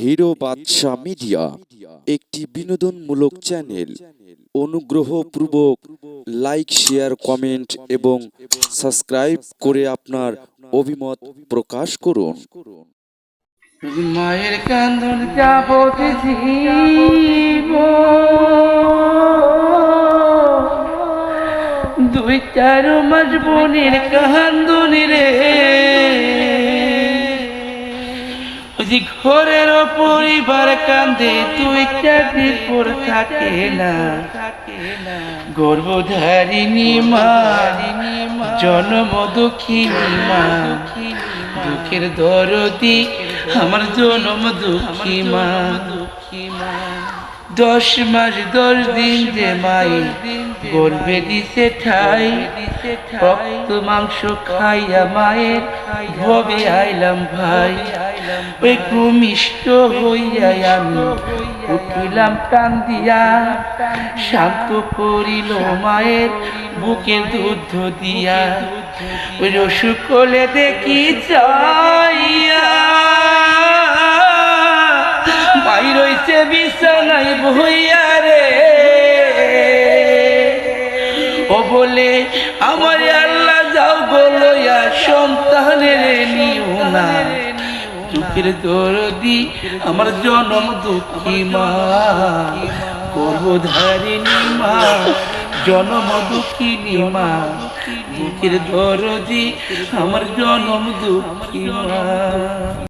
Hero বাদশা media একটি বিনোদনমূলক channel. অনুগ্রহ অনুগ্রহপূর্বক লাইক, শেয়ার, কমেন্ট এবং সাবস্ক্রাইব করে আপনার অভিমত প্রকাশ করুন। মায়ের কান্দন দুই চার মাস বোনের কান্দন রে। ওই ঘরের পরিবার কান্দে তুই চাকরির পর থাকে না। গর্ভধারিণী মা, জন্ম দুঃখিনী মা, দুঃখের দরদি, আমার জন্ম দুঃখী মা দুঃখী মা। দশ মাস দশ দিন যে মাই গর্ভে দিছে ঠাই। রক্ত মাংস খাইয়া মায়ের ভবে আইলাম ভাই। ওই ভূমিষ্ঠ হইয়া আমি উঠিলাম টান দিয়া। শান্ত করিল মায়ের বুকের দুধ দিয়া। ওই রসু কোলে দেখি চাইয়া বইয়া রে। ও বলে, আমার আল্লাহ যাও বলয়া সন্তানের নিও না। দুঃখের দরদি, আমার জনম দুঃখী মা। গর্ভধারিণী মা, জনম দুঃখিনী মা। দুঃখের দরদি, আমার জনম দুঃখী মা।